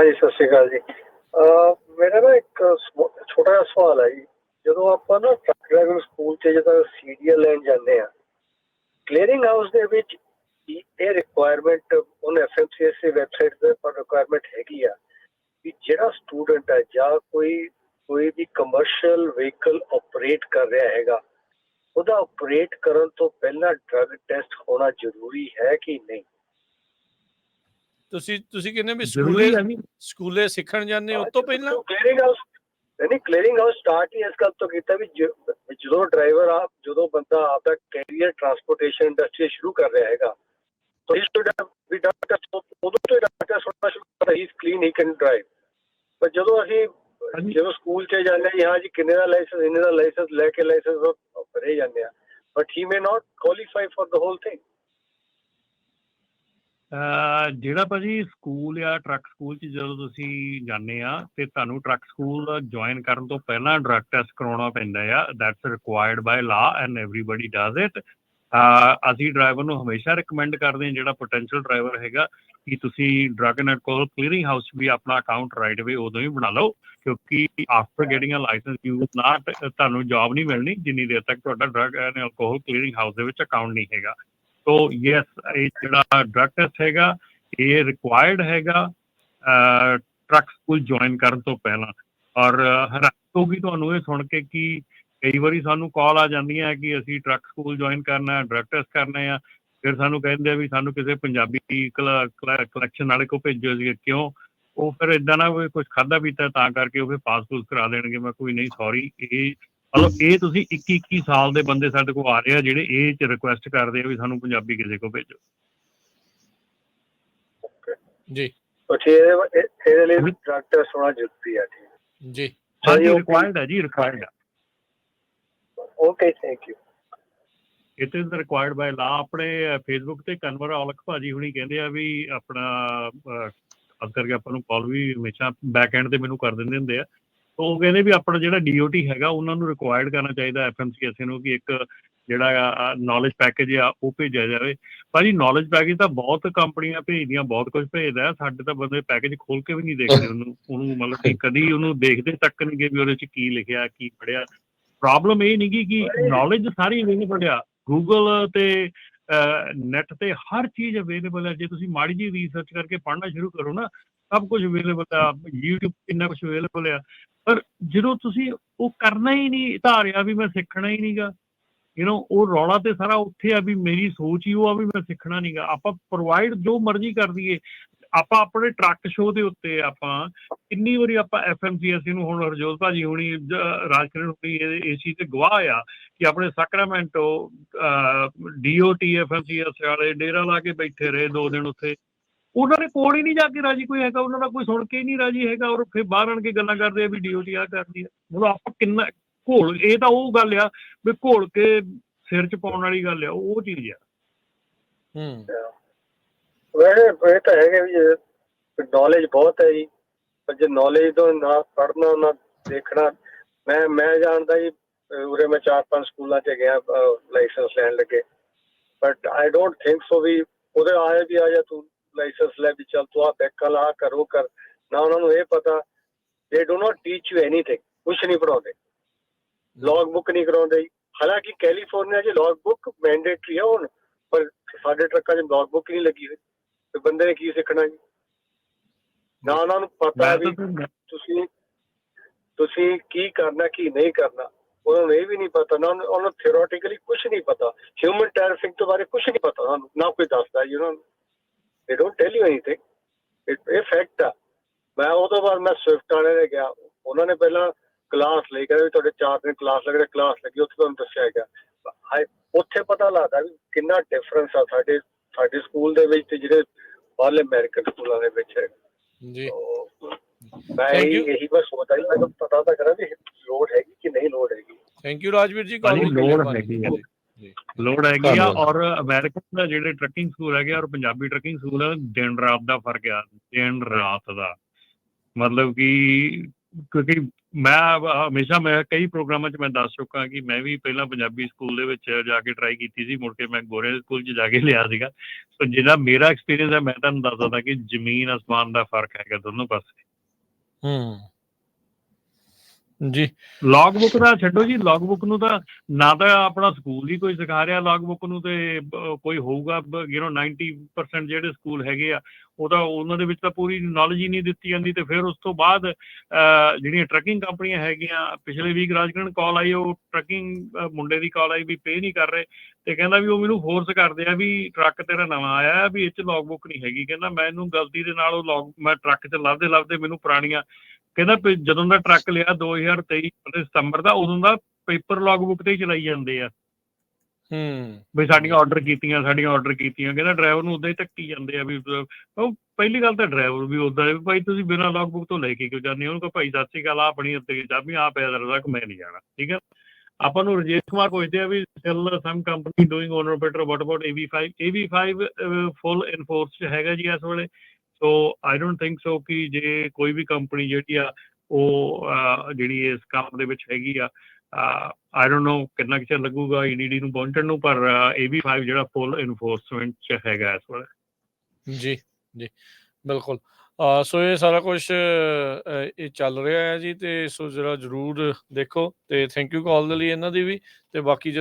ਹਾਂਜੀ, ਸਤਿ ਸ਼੍ਰੀ ਅਕਾਲ ਜੀ। ਅਹ ਮੇਰਾ ਨਾ ਇੱਕ ਸਮ- ਛੋਟਾ ਜਿਹਾ ਸਵਾਲ ਹੈ ਜੀ। ਜਦੋਂ ਆਪਾਂ ਨਾ ਟਰੱਕ ਡਰਾਈਵਿੰਗ ਸਕੂਲ 'ਚ ਜਦੋਂ ਸੀਰੀਅਲ ਲੈਣ ਜਾਂਦੇ ਆ ਕਲੀਅਰਿੰਗ ਹਾਊਸ ਦੇ ਵਿੱਚ ਇਹ- ਇਹ ਰਿਕੁਆਇਰਮੈਂਟ ਉਹਨ ਐਫਐਮਸੀਐਸ ਦੀ ਵੈਬਸਾਈਟ ਤੇ ਪਰ ਰਿਕੁਆਇਰਮੈਂਟ ਹੈਗੀ ਆ ਕਿ ਜਿਹੜਾ ਸਟੂਡੈਂਟ ਹੈ ਜਾਂ ਕੋਈ ਕੋਈ ਵੀ ਕਮਰਸ਼ੀਅਲ ਵਹੀਕਲ ਆਪਰੇਟ ਕਰ ਰਿਹਾ ਹੈਗਾ, ਉਹਦਾ ਆਪਰੇਟ ਕਰਨ ਤੋਂ ਪਹਿਲਾਂ ਡਰਗ ਟੈਸਟ ਹੋਣਾ ਜ਼ਰੂਰੀ ਹੈ ਕਿ ਨਹੀਂ? ਤੁਸੀਂ ਤੁਸੀਂ ਕਹਿੰਦੇ ਵੀ ਸਕੂਲੇ ਸਕੂਲੇ ਸਿੱਖਣ ਜਾਂਦੇ ਉਸ ਤੋਂ ਪਹਿਲਾਂ? ਕਲੀਅਰਿੰਗ ਹਾਊਸ ਨਹੀਂ ਕਲੀਅਰਿੰਗ ਹਾਊਸ ਸਟਾਰਟ ਹੀ ਇਸ ਗੱਲ ਤੋਂ ਕੀਤਾ ਵੀ ਜਦੋਂ ਡਰਾਈਵਰ ਆ ਜਦੋਂ ਬੰਦਾ ਆਪਦਾ ਕੈਰੀਅਰ ਟਰਾਂਸਪੋਰਟੇਸ਼ਨ ਇੰਡਸਟਰੀ ਸ਼ੁਰੂ ਕਰ ਰਿਹਾ ਹੈਗਾ ਤਾਂ ਇਸ ਤੋਂ ਵੀ ਡਾਕਟਰ ਉਦੋਂ ਤੋਂ ਡਾਕਟਰ ਸੁਣਨਾ ਸ਼ੁਰੂ ਕਰਦਾ ਹੀ ਕਲੀਨ ਹੀ ਕੈਨ ਡਰਾਈਵ ਪਰ ਜਦੋਂ ਅਸੀਂ। ਜਦੋਂ ਸਕੂਲ 'ਚ ਜਾਂਦੇ ਹਾਂ ਜੀ, ਕਿੰਨੇ ਦਾ ਲਾਇਸੈਂਸ ਇੰਨੇ ਦਾ ਲਾਇਸੈਂਸ ਲੈ ਕੇ ਲਾਇਸੈਂਸ ਭਰੇ ਜਾਂਦੇ ਆ। But he may not qualify for the whole thing ਜਿਹੜਾ ਭਾਜੀ ਸਕੂਲ ਜਾਂ ਟਰੱਕ ਸਕੂਲ ਚ ਜਦੋਂ ਤੁਸੀਂ ਜਾਂਦੇ ਆ ਤੇ ਤੁਹਾਨੂੰ ਟਰੱਕ ਸਕੂਲ ਜੁਆਇਨ ਕਰਨ ਤੋਂ ਪਹਿਲਾਂ ਡਰਗ ਟੈਸਟ ਕਰਾਉਣਾ ਪੈਂਦਾ ਆ that's required by law and everybody does it ਅਸੀਂ ਡਰਾਈਵਰ ਨੂੰ ਹਮੇਸ਼ਾ ਰეკਮੈਂਡ ਕਰਦੇ ਹਾਂ, ਜਿਹੜਾ ਪੋਟੈਂਸ਼ੀਅਲ ਡਰਾਈਵਰ ਹੈਗਾ, ਕਿ ਤੁਸੀਂ drug and alcohol clearing house ਵੀ ਆਪਣਾ ਅਕਾਊਂਟ ਰਾਈਟ ਵੇ ਉਦੋਂ ਹੀ ਬਣਾ ਲਓ, ਕਿਉਂਕਿ after getting a licence you will not ਤੁਹਾਨੂੰ ਜੌਬ ਨਹੀਂ ਮਿਲਣੀ ਜਿੰਨੀ ਦੇਰ ਤੱਕ ਤੁਹਾਡਾ drug and alcohol clearing house ਦੇ ਵਿੱਚ ਅਕਾਊਂਟ ਨਹੀਂ ਹੈਗਾ। ਸੋ ਯੈਸ ਇਹ ਜਿਹੜਾ ਡਰਗ ਟੈਸਟ ਹੈਗਾ, ਇਹ ਰਿਕੁਆਇਰਡ ਹੈਗਾ ਟਰੱਕ ਸਕੂਲ ਜੁਆਇਨ ਕਰਨ ਤੋਂ ਪਹਿਲਾਂ। ਔਰ ਹੈਰਾਨੀ ਹੋਗੀ ਤੁਹਾਨੂੰ ਇਹ ਸੁਣ ਕੇ ਕਿ ਕਈ ਵਾਰੀ ਸਾਨੂੰ ਕਾਲ ਆ ਜਾਂਦੀਆਂ ਹੈ ਕਿ ਅਸੀਂ ਟਰੱਕ ਸਕੂਲ ਜੁਆਇਨ ਕਰਨਾ ਹੈ ਡਰਗ ਟੈਸਟ ਕਰਨਾ ਹੈ ਫਿਰ ਸਾਨੂੰ ਕਹਿੰਦੇ ਆ ਵੀ ਸਾਨੂੰ ਕਿਸੇ ਪੰਜਾਬੀ ਕਲੈਕਸ਼ਨ ਵਾਲੇ ਕੋ ਭੇਜੋ ਜੀ, ਕਿਉਂ? ਉਹ ਫਿਰ ਇਦਾਂ ਨਾ ਕੋਈ ਕੁਝ ਖਾਦਾ ਪੀਤਾ ਤਾਂ ਕਰਕੇ ਉਹ ਫਿਰ ਪਾਸ ਪੂਸ ਕਰਾ ਦੇਣਗੇ। ਮੈਂ ਕੋਈ ਨਹੀਂ ਸੌਰੀ ਇਹ ਮਤਲਬ ਇਹ ਤੁਸੀਂ 21 21 ਸਾਲ ਦੇ ਬੰਦੇ ਸਾਡੇ ਕੋਲ ਆ ਰਹੇ ਆ ਜਿਹੜੇ ਇਹ ਚ ਰਿਕੁਐਸਟ ਕਰਦੇ ਆ ਵੀ ਸਾਨੂੰ ਪੰਜਾਬੀ ਕਿਸੇ ਕੋ ਭੇਜੋ। ਜੀ। ਤਾਂ ਠੀਕ ਹੈ ਇਹ- ਇਹਦੇ ਲਈ ਟੈਸਟ ਹੋਣਾ ਜ਼ਰੂਰੀ ਹੈ ਠੀਕ ਜੀ। ਹਾਂਜੀ okay. ਰਿਕੁਆਇਰਡ ਹੈ ਜੀ ਰਿਕੁਆਇਰਡ ਹੈ okay thank you it is required by law ਆਪਣੇ ਫੇਸਬੁੱਕ ਤੇ ਕਨਵਰ ਔਲਖ ਭਾਜੀ ਹੁਣੀ ਕਹਿੰਦੇ ਆ ਵੀ ਆਪਣਾ ਅਹ, ਖਾਸ ਕਰਕੇ ਆਪਾਂ ਨੂੰ ਕਾਲ ਵੀ ਹਮੇਸ਼ਾ ਬੈਕ ਐਂਡ ਤੇ ਮੈਨੂੰ ਕਰ ਦਿੰਦੇ ਹੁੰਦੇ ਆ। ਉਹ ਕਹਿੰਦੇ ਵੀ ਆਪਣਾ ਜਿਹੜਾ ਡੀਓਟੀ ਹੈਗਾ, ਉਹਨਾਂ ਨੂੰ ਰਿਕੁਆਇਰਡ ਕਰਨਾ ਚਾਹੀਦਾ ਐਫਐਮਸੀਐਸ ਨੂੰ ਕਿ ਇੱਕ ਜਿਹੜਾ ਨੌਲੇਜ ਪੈਕੇਜ ਆ, ਉਹ ਭੇਜਿਆ ਜਾਵੇ। ਭਾਜੀ ਨੌਲੇਜ ਪੈਕੇਜ ਤਾਂ ਬਹੁਤ ਕੰਪਨੀਆਂ ਭੇਜਦੀਆਂ, ਬਹੁਤ ਕੁਝ ਭੇਜਦਾ। ਸਾਡੇ ਤਾਂ ਬੰਦੇ ਪੈਕੇਜ ਖੋਲ ਕੇ ਵੀ ਨਹੀਂ ਦੇਖਦੇ, ਉਹਨੂੰ ਉਹਨੂੰ ਮਤਲਬ ਕਿ ਕਦੀ ਉਹਨੂੰ ਦੇਖਦੇ ਤੱਕ ਨਹੀਂ ਗਏ ਵੀ ਉਹਦੇ ਚ ਕੀ ਲਿਖਿਆ, ਕੀ ਪੜਿਆ ਪ੍ਰੋਬਲਮ ਇਹ ਨਹੀਂ ਕਿ ਨੌਲੇਜ ਸਾਰੀ ਅਵੇਲੇਬਲ ਆ। ਗੂਗਲ ਤੇ ਨੈਟ ਤੇ ਹਰ ਚੀਜ਼ ਅਵੇਲੇਬਲ ਹੈ ਜੇ ਤੁਸੀਂ ਮਾੜੀ ਜੀ ਰਿਸਰਚ ਕਰਕੇ ਪੜ੍ਹਨਾ ਸ਼ੁਰੂ ਕਰੋ ਨਾ, ਸਭ ਕੁਝ ਅਵੇਲੇਬਲ ਆ। YouTube ਕਿੰਨਾ ਕੁਝ ਅਵੇਲੇਬਲ ਆ। ਪਰ ਜਦੋਂ ਤੁਸੀਂ ਉਹ ਕਰਨਾ ਹੀ ਨਹੀਂ, ਧਾਰਿਆ ਵੀ ਮੈਂ ਸਿੱਖਣਾ ਹੀ ਨਹੀਂਗਾ। ਯੂ نو ਉਹ ਰੌਲਾ ਤੇ ਸਾਰਾ ਉੱਥੇ ਆ ਵੀ ਮੇਰੀ ਸੋਚ ਹੀ ਉਹ ਆ ਵੀ ਮੈਂ ਸਿੱਖਣਾ ਨਹੀਂਗਾ। ਆਪਾਂ ਪ੍ਰੋਵਾਈਡ ਜੋ ਮਰਜ਼ੀ ਕਰ ਦਈਏ। ਆਪਾਂ ਆਪਣੇ ਟਰੱਕ ਸ਼ੋਅ ਦੇ ਉੱਤੇ ਆਪਾਂ ਕਿੰਨੀ ਵਾਰੀ ਆਪਾਂ ਐਫਐਮਸੀਐਸ ਨੂੰ ਹੁਣ ਹਰਜੋਤ ਭਾਜੀ ਹੁਣੀ ਰਾਜਕਰਨ ਹੁਣੀ, ਇਹ ਚੀਜ਼ ਤੇ ਗਵਾਹ ਆ ਕਿ ਆਪਣੇ ਸੈਕਰਾਮੈਂਟੋ ਡੀਓਟੀ ਐਫਐਮਸੀਐਸ ਵਾਲੇ ਡੇਰਾ ਲਾ ਕੇ ਬੈਠੇ ਰਹੇ ਦੋ ਦਿਨ ਉੱਥੇ। ਉਹਨਾਂ ਦੇ ਕੋਲ ਹੀ ਨਹੀਂ ਜਾ ਕੇ ਰਾਜੀ ਕੋਈ ਹੈਗਾ ਉਹਨਾਂ ਦਾ ਕੋਈ ਸੁਣ ਕੇ ਹੀ ਨਹੀਂ ਰਾਜੀ ਹੈਗਾ ਔਰ ਫਿਰ ਬਾਹਰ ਆਣ ਕੇ ਗੱਲਾਂ ਕਰਦੇ ਆ ਵੀ ਡੀਓਟੀ ਆ ਕਰਦੀ ਆ। ਮਤਲਬ ਆਪਾਂ ਕਿੰਨਾ ਘੋਲ ਇਹ ਤਾਂ ਉਹ ਗੱਲ ਆ ਵੀ ਘੋਲ ਕੇ ਸਿਰ ਚ ਪਾਉਣ ਵਾਲੀ ਗੱਲ ਆ ਉਹ ਚੀਜ਼ ਆ। ਹੂੰ। ਵੈਸੇ ਇਹ ਤਾਂ ਹੈਗਾ ਵੀ ਨੌਲੇਜ ਬਹੁਤ ਹੈ ਜੀ ਪਰ ਜੇ ਨੌਲੇਜ ਤੋਂ ਨਾ ਪੜ੍ਹਨਾ ਨਾ ਦੇਖਣਾ ਮੈਂ ਮੈਂ ਜਾਣਦਾ ਜੀ ਉਰੇ ਮੈਂ ਚਾਰ ਪੰਜ ਸਕੂਲਾਂ 'ਚ ਗਿਆ ਲਾਇਸੈਂਸ ਲੈਣ ਲੱਗੇ। But I don't think so ਵੀ ਉਹਦੇ ਆਏ ਵੀ ਆ ਜਾ ਤੂੰ। ਲਾਇਸੈਂਸ ਲੈ ਵੀ ਚੱਲ ਤੂੰ ਆ ਬੈਕਲ ਆ ਕਰੋ ਕਰ। ਨਾ ਉਹਨਾਂ ਨੂੰ ਇਹ ਪਤਾ they do not teach you anything ਕੁਝ ਨਹੀਂ ਪੜਾਉਂਦੇ ਲੌਗ ਬੁੱਕ ਨਹੀਂ ਕਰਾਉਂਦੇ। ਹਾਲਾਂਕਿ ਕੈਲੀਫੋਰਨੀਆ 'ਚ ਲੌਗ ਬੁੱਕ ਮੈਂਡੇਟਰੀ ਹੈ ਹੁਣ ਪਰ ਸਾਡੇ ਟਰੱਕਾਂ 'ਚ ਲੌਗ ਬੁੱਕ ਨਹੀਂ ਲੱਗੀ ਹੋਈ। ਤੇ ਬੰਦੇ ਨੇ ਕੀ ਸਿੱਖਣਾ ਜੀ? ਨਾ ਉਹਨਾਂ ਨੂੰ ਪਤਾ ਵੀ ਤੁਸੀਂ ਤੁਸੀਂ ਕੀ ਕਰਨਾ ਕੀ ਨਹੀਂ ਕਰਨਾ। ਉਹਨਾਂ ਨੂੰ ਇਹ ਵੀ ਨਹੀਂ ਪਤਾ ਨਾ ਉਹਨਾਂ ਨੂੰ ਥਿਓਰਟੀਕਲੀ ਕੁਝ ਨਹੀਂ ਪਤਾ। ਹਿਊਮਨ ਟੈਰਫਿੰਗ ਤੋਂ ਬਾਰੇ ਕੁਝ ਨਹੀਂ ਪਤਾ ਉਹਨਾਂ ਨੂੰ ਨਾ ਕੋਈ ਦੱਸਦਾ ਜੀ ਉਹਨਾਂ ਨੂੰ। They don't tell you anything ਇਹ ਫੈਕਟ ਆ। ਮੈਂ ਉਹ ਤੋਂ ਬਾਅਦ ਮੈਂ ਸਵਿਫਟ ਵਾਲੇ ਦੇ ਗਿਆ। ਉਹਨਾਂ ਨੇ ਪਹਿਲਾਂ ਕਲਾਸ ਲਈ ਕਹਿੰਦੇ ਵੀ ਤੁਹਾਡੇ ਚਾਰ ਦਿਨ ਕਲਾਸ ਲੱਗਣੇ ਕਲਾਸ ਲੱਗੀ ਉੱਥੇ ਤੁਹਾਨੂੰ ਦੱਸਿਆ ਗਿਆ। ਉੱਥੇ ਪਤਾ ਲੱਗਦਾ ਵੀ ਕਿੰਨਾ ਡਿਫਰੈਂਸ ਆ ਸਾਡੇ ਸਾਡੇ ਸਕੂਲ ਦੇ ਵਿੱਚ ਤੇ ਜਿਹੜੇ ਬਾਹਰਲੇ ਅਮਰੀਕਨ ਸਕੂਲਾਂ ਦੇ ਵਿੱਚ ਹੈ। ਜੀ। ਮੈਂ ਇਹੀ ਬਸ ਸੋਚਦਾ ਸੀ। ਮੈਨੂੰ ਪਤਾ ਤਾਂ ਕਰਾਂ ਵੀ ਲੋੜ ਹੈਗੀ ਕਿ ਨਹੀਂ ਲੋੜ ਹੈਗੀ। ਥੈਂਕ ਯੂ ਰਾਜਵੀਰ ਜੀ। ਲੋੜ ਕਰਨ ਹੈਗੀ ਲੋੜ ਹੈਗੀ ਆ। ਔਰ ਅਮਰੀਕਨ ਦਾ ਜਿਹੜੇ ਟਰੱਕਿੰਗ ਸਕੂਲ ਹੈਗੇ ਔਰ ਪੰਜਾਬੀ ਟਰੱਕਿੰਗ ਸਕੂਲ ਦਿਨ ਰਾਤ ਦਾ ਫ਼ਰਕ ਆ ਦਿਨ ਰਾਤ ਦਾ। ਮਤਲਬ ਕਿ ਕਿਉਂਕਿ ਮੈਂ ਹਮੇਸ਼ਾ ਮੈਂ ਕਈ ਪ੍ਰੋਗਰਾਮਾਂ 'ਚ ਮੈਂ ਦੱਸ ਚੁੱਕਾ ਕਿ ਮੈਂ ਵੀ ਪਹਿਲਾਂ ਪੰਜਾਬੀ ਸਕੂਲ ਦੇ ਵਿੱਚ ਜਾ ਕੇ ਟਰਾਈ ਕੀਤੀ ਸੀ ਮੁੜ ਕੇ ਮੈਂ ਗੋਰੇ ਸਕੂਲ 'ਚ ਜਾ ਕੇ ਲਿਆ ਸੀਗਾ। ਸੋ ਜਿਹੜਾ ਮੇਰਾ ਐਕਸਪੀਰੀਅੰਸ ਹੈ ਮੈਂ ਤੁਹਾਨੂੰ ਦੱਸ ਸਕਦਾ ਕਿ ਜ਼ਮੀਨ ਅਸਮਾਨ ਦਾ ਫ਼ਰਕ ਹੈਗਾ ਦੋਨੋਂ ਪਾਸੇ। ਹੂੰ। ਜੀ। ਲੌਗ ਬੁੱਕ ਦਾ ਛੱਡੋ ਜੀ ਲੌਗ ਬੁੱਕ ਨੂੰ ਤਾਂ ਨਾ ਤਾਂ ਆਪਣਾ ਸਕੂਲ ਹੀ ਕੋਈ ਸਿਖਾ ਰਿਹਾ ਲੌਗ ਬੁੱਕ ਨੂੰ ਤੇ ਕੋਈ ਹੋਊਗਾ ਯੂ نو 90% ਜਿਹੜੇ ਸਕੂਲ ਹੈਗੇ ਆ, ਉਹ ਤਾਂ ਉਹਨਾਂ ਦੇ ਵਿੱਚ ਤਾਂ ਪੂਰੀ ਨੌਲੇਜ ਹੀ ਨਹੀਂ ਦਿੱਤੀ ਜਾਂਦੀ ਤੇ ਫਿਰ ਉਸ ਤੋਂ ਬਾਅਦ ਜਿਹੜੀਆਂ ਟਰੱਕਿੰਗ ਕੰਪਨੀਆਂ ਹੈਗੀਆਂ, ਪਿਛਲੇ ਵੀਕ ਰਾਜਕਰਨ ਕਾਲ ਆਈ, ਉਹ ਟਰੱਕਿੰਗ ਮੁੰਡੇ ਦੀ ਕਾਲ ਆਈ ਵੀ ਪੇ ਨਹੀਂ ਕਰ ਰਹੇ ਤੇ ਕਹਿੰਦਾ ਵੀ ਉਹ ਮੈਨੂੰ ਫੋਰਸ ਕਰਦੇ ਆ ਵੀ ਟਰੱਕ ਤੇਰਾ ਨਵਾਂ ਆਇਆ ਵੀ ਇਹ ਚ ਲੌਗ ਬੁੱਕ ਨਹੀਂ ਹੈਗੀ। ਕਹਿੰਦਾ ਮੈਂ ਇਹਨੂੰ ਗਲਤੀ ਦੇ ਨਾਲ ਉਹ ਲੌਗ ਮੈਂ ਟਰੱਕ 'ਚ ਲੱਭਦੇ ਲੱਭਦੇ ਮੈਨੂੰ ਪੁਰਾਣੀਆਂ ਕਹਿੰਦਾ ਵੀ ਜਦੋਂ ਦਾ ਟਰੱਕ ਲਿਆ 2023 ਦੇ ਸਤੰਬਰ ਦਾ ਉਦੋਂ ਦਾ ਪੇਪਰ ਲੌਗ ਬੁੱਕ ਤੇ ਹੀ ਚਲਾਈ ਜਾਂਦੇ ਆ। ਹੂੰ। ਵੀ ਸਾਡੀਆਂ ਆਰਡਰ ਕੀਤੀਆਂ ਸਾਡੀਆਂ ਆਰਡਰ ਕੀਤੀਆਂ ਕਹਿੰਦਾ ਡਰਾਈਵਰ ਨੂੰ ਉਦਾਂ ਹੀ ਧੱਕੀ ਜਾਂਦੇ ਆ ਵੀ ਉਹ ਪਹਿਲੀ ਗੱਲ ਤਾਂ ਡਰਾਈਵਰ ਵੀ ਉਦਾਂ ਵੀ ਭਾਈ ਤੁਸੀਂ ਬਿਨਾਂ ਲੌਗ ਬੁੱਕ ਤੋਂ ਲੈ ਕੇ ਕਿਉਂ ਜਾਂਦੇ ਹੋ? ਉਹਨੂੰ ਕਹੋ ਭਾਈ ਸਤਿ ਸ਼੍ਰੀ ਅਕਾਲ ਆਪਣੀ ਉੱਤੇ ਚਾਬੀ ਆ ਪਿਆ ਦਰਦਾ ਮੈਂ ਨਹੀਂ ਜਾਣਾ। ਠੀਕ ਹੈ? ਆਪਾਂ ਨੂੰ ਰਜੇਸ਼ ਕੁਮਾਰ ਪੁੱਛਦੇ ਆ ਵੀ still some company doing owner better what about AV5 AV5 full in force ਚ ਹੈਗਾ ਜੀ ਇਸ ਵੇਲੇ। ਸੋ ਆਈ ਡੋਨਟ ਥਿੰਕ ਸੋ ਕਿ ਜੇ ਕੋਈ ਵੀ ਕੰਪਨੀ ਜਿਹੜੀ ਆ, ਉਹ ਜਿਹੜੀ ਇਸ ਕੰਮ ਦੇ ਵਿੱਚ ਹੈਗੀ ਆ ਆਈ ਡੋਨਟ ਨੋ ਕਿੰਨਾ ਚਿਰ ਲੱਗੂਗਾ EDD ਨੂੰ ਪਹੁੰਚਣ ਨੂੰ, ਪਰ AV5 ਜਿਹੜਾ ਫੁੱਲ ਇਨਫੋਰਸਮੈਂਟ ਚ ਹੈਗਾ ਇਸ ਵੇਲੇ। ਜੀ ਜੀ, ਬਿਲਕੁਲ। ਸੋ ਇਹ ਸਾਰਾ ਕੁਝ ਇਹ ਚੱਲ ਰਿਹਾ ਹੈ ਜੀ, ਤੇ ਸੋ ਜਰਾ ਜਰੂਰ ਦੇਖੋ, ਤੇ ਥੈਂਕ ਯੂ ਕਾਲ ਦੇ ਲਈ ਇਹਨਾਂ ਦੀ ਵੀ, ਤੇ ਬਾਕੀ